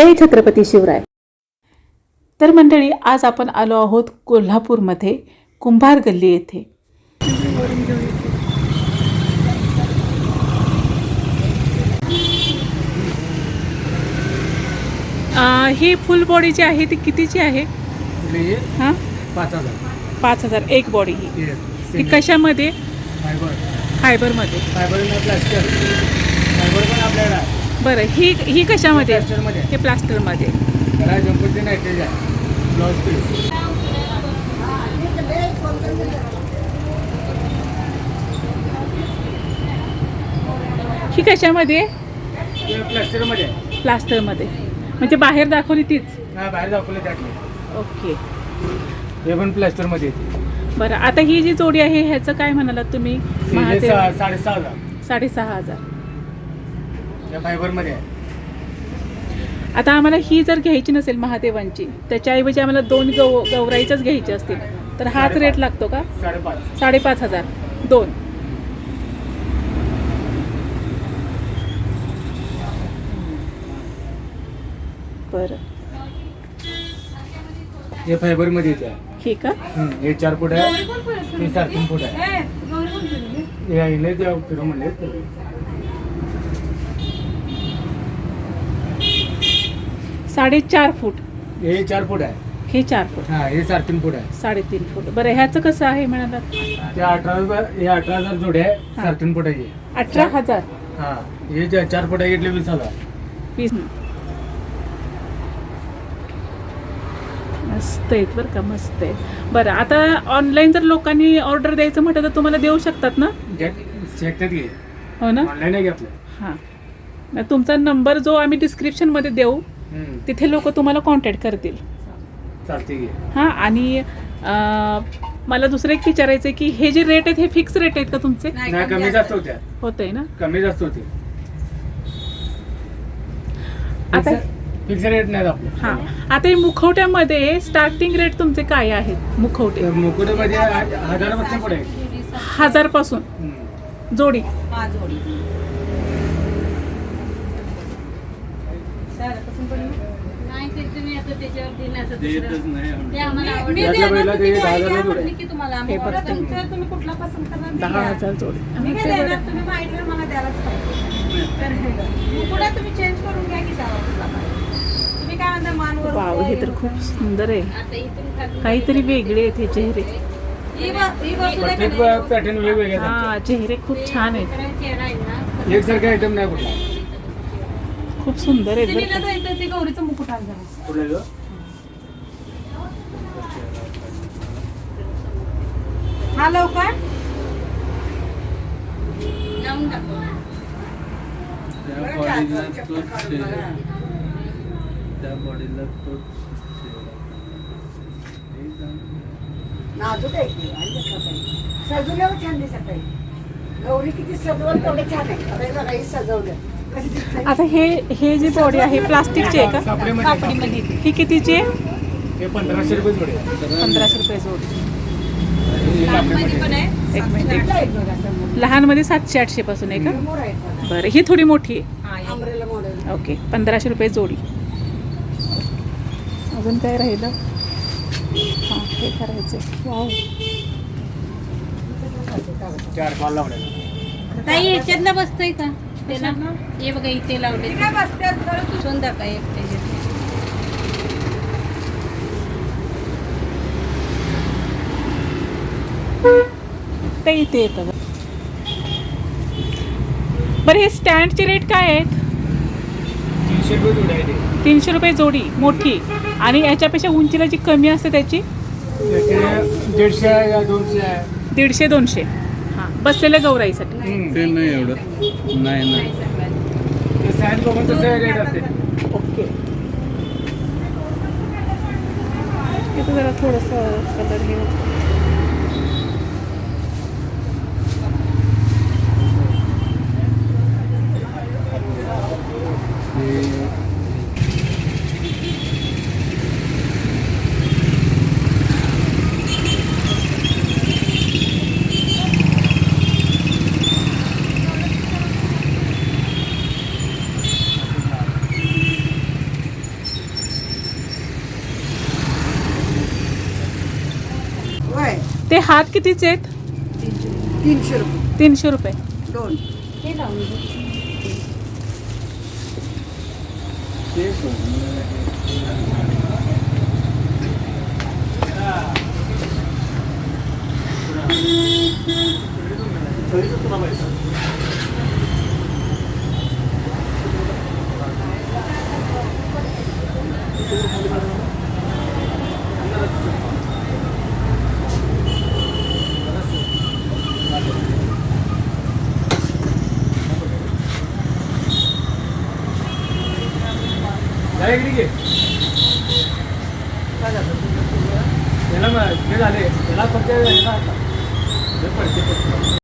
जय छत्रपती शिवराय. तर मंडळी आज आपण आलो आहोत कोल्हापूरमध्ये कुंभार गल्ली येथे. अं, ही फुल बॉडी जी आहे ती कितीची आहे? हे हां? पाच हजार. पाच हजार एक बॉडी ही. Single. कशामध्ये? फायबर फायबरमध्ये फायबर प्लास्टर फायबर पण आपल्याकडे आहे. बरं ही ही कशामध्ये? प्लास्टरमध्ये. हे प्लास्टरमध्ये. त्याला जम्परचे नायट्रेज आहे. ब्लाउज पीस ही कशामध्ये? प्लास्टरमध्ये. प्लास्टरमध्ये. म्हणजे बाहेर दाखवली तीच? हा बाहेर दाखवलं त्यातले. ओके. हे पण प्लास्टरमध्ये येते. बरं आता ही जी जोडी आहे ह्याचं काय म्हणालात तुम्ही? साडेसहा हजार. साडेसहा हजार. या फायबरमध्ये आहे. आता आम्हाला ही जर घ्यायची नसेल महादेवांची त्याच्याऐवजी आम्हाला दोन गौ गौराईच्याच घ्यायच्या असतील तर हाच. रेट लागतो का? साडेपाच. साडेपाच हजार. दोन. बरं. हे फायबरमध्ये येते. हे का? हम्म, हे चार फूट आहे हे साडेतीन फूट आहे. हे आहे फिरो म्हणले. साडेचार फूट. हे चार फूट आहे. हे चार फूट. हा हे साडेतीन फूट आहे. साडेतीन फूट. बरं ह्याचं कसं आहे म्हणालात ते अठरा हजार- हे अठरा हजार जोडे आहे हा. साडेतीन फुटाची अठरा हजार. हा हे जे चार फुटा घेतले वीस हजार. वीस. मस्त आहेत बरं का मस्त आहे बरं आता ऑनलाईन जर लोकांनी ऑर्डर द्यायचं म्हटलं तर तुम्हाला देऊ शकतात ना? शकतात घे हो ना? ऑनलाईन आहे हां. तुमचा नंबर जो आम्ही डिस्क्रिप्शनमध्ये देऊ तिथे लोक तुम्हाला कॉन्टॅक्ट करतील. हां आणि मला दुसरं एक विचारायचं आहे की हे जे रेट आहेत हे फिक्स रेट आहेत का तुमचे? नाही कमी जास्त होत्या. होत आहे ना? कमी जास्त होते. आता फिक्स रेट नाही आपलं. हां आता हे मुखवट्यामध्ये स्टार्टिंग रेट तुमचे काय आहेत मुखवटे? मुकुटमध्ये हजारपासून पुढे. हजारपासून हम्म. जोडी नाही ते ते आम्हाला मी ते दहा हजार घ्या जोडे. म्हटलं की तुम्हाला आम्ही हे बघ order ते. तुमच्यावर तुम्ही कुठला पसंत करणार ते दहा घ्या. हजार जोडी मी आणि काय ते देणार? बरं. तुम्ही मागितलं मला द्यायलाच पाहिजे तर हे बघ. मुकुटा तुम्ही चेंज करून घ्या की जावा कुठला पाहिजे. तुम्ही काय म्हणता मानवर वाव हे तर खूप सुंदर आहे आता इथून खाली- काहीतरी वेगळे आहेत हे चेहरे ही ब- ही बसू प्रत्येक? पॅटर्न वेगवेगळे आहेत हा चेहरे खूप छान आहेत चेहरा आहे ना आमचे. एकसारखे आयटम नाही कुठला खूप सुंदर ते गौरीचं मुकुट आणलं? हा लवकर. लावून टाकू त्या बॉडीला तोच चेहरा. त्या बॉडीला तोच चेहरा. नाजूक आहे की आणि सजवल्यावर छान दिसत आहे. गौरी किती सजवल तेवढे छान आहे. अरे बघा सजवलं. आता हे हे जी बॉडी आहे प्लास्टिकची आहे का? कापडीमध्ये ही कितीची? आहे हे पंधराशे रुपये जोडे पंधराशे रुपये जोडी. लहानमध्ये पण आहे? एक मिनिट. लहानमध्ये सातशे आठशे पासून आहे का? बरं ही थोडी मोठी आहे. ओके पंधराशे रुपये जोडी. अजून काय राहिलं? हां हे करायचं वाव चार कॉल लावले. ताई बसतंय का? त्याला हे बघा इथे लावले काय बसतात पुसून दाखवा एक त्याच्यात ते इथे येतं बरं. बरं हे स्टँडचे रेट काय आहेत? तीनशे रुपये जोडे आहे ते. तीनशे रुपये जोडी मोठी. आणि याच्यापेक्षा उंचीला जी कमी असते त्याची? याचे दीडशे आहे या दोनशे आहे. दीडशे दोनशे. बसलेल्या गौराईसाठी. नाही एवढं. नाही नाही. बघून रेट असते. ओके. जरा थोडंसं कलर हे होतं. ते ते हात कितीचे आहेत? तीनशे रुपये. तीनशे रुपये. दोन. हे लावून दे. ते सोडून झाले